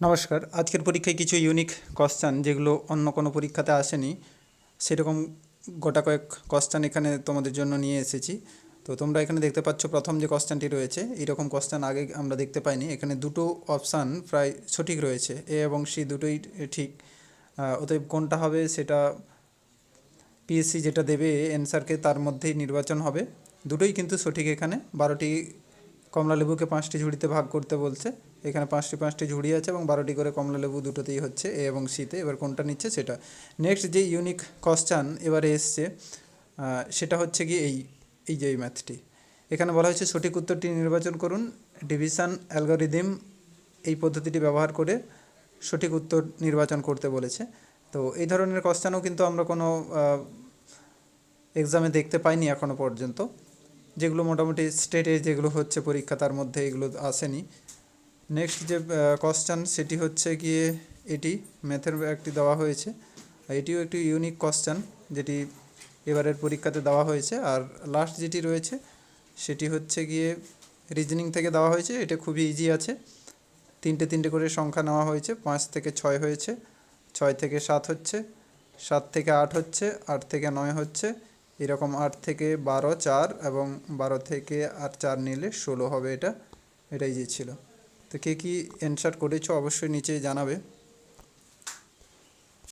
নমস্কার। আজকের পরীক্ষায় কিছু ইউনিক কোশ্চান যেগুলো অন্য কোনো পরীক্ষাতে আসেনি, সেরকম গোটা কয়েক কোশ্চান এখানে তোমাদের জন্য নিয়ে এসেছি। তো তোমরা এখানে দেখতে পাচ্ছ প্রথম যে কোশ্চানটি রয়েছে, এইরকম কোশ্চান আগে আমরা দেখতে পাইনি। এখানে দুটো অপশান প্রায় সঠিক রয়েছে, এ এবং সি দুটোই ঠিক। অতএব কোনটা হবে সেটা পিএসসি যেটা দেবে অ্যান্সারকে তার মধ্যেই নির্বাচন হবে। দুটোই কিন্তু সঠিক এখানে, বারোটি কমলা লেবুকে পাঁচটি ঝুড়িতে ভাগ করতে বলছে। এখানে পাঁচটি পাঁচটি ঝুড়ি আছে এবং বারোটি করে কমলা লেবু দুটোতেই হচ্ছে এ এবং সিতে এবার কোনটা নিচ্ছে সেটা। নেক্সট যে ইউনিক কোশ্চান এবারে এসছে সেটা হচ্ছে কি এই এই যে এই ম্যাথটি এখানে বলা হয়েছে সঠিক উত্তরটি নির্বাচন করুন। ডিভিশন অ্যালগোরিদম এই পদ্ধতিটি ব্যবহার করে সঠিক উত্তর নির্বাচন করতে বলেছে। তো এই ধরনের কোশ্চানও কিন্তু আমরা কোনো এক্সামে দেখতে পাইনি এখনও পর্যন্ত। যেগুলো মোটামুটি স্টেটে যেগুলো হচ্ছে পরীক্ষা, তার মধ্যে এগুলো আসেনি। নেক্সট যে কোশ্চান সেটি হচ্ছে গিয়ে এটি ম্যাথের একটি দেওয়া হয়েছে। এটিও একটি ইউনিক কোশ্চান যেটি এবারের পরীক্ষাতে দেওয়া হয়েছে। আর লাস্ট যেটি রয়েছে, সেটি হচ্ছে গিয়ে রিজনিং থেকে দেওয়া হয়েছে। এটা খুবই ইজি আছে। তিনটে তিনটে করে সংখ্যা নেওয়া হয়েছে। পাঁচ থেকে ছয় হয়েছে, ছয় থেকে সাত হচ্ছে, সাত থেকে আট হচ্ছে, আট থেকে নয় হচ্ছে এরকম আট থেকে বারো, চার এবং বারো থেকে আর চার নিলে ষোলো হবে এটা, এটাই যে ছিল। তো কে কী অ্যান্সার করেছ অবশ্যই নিচে জানাবে।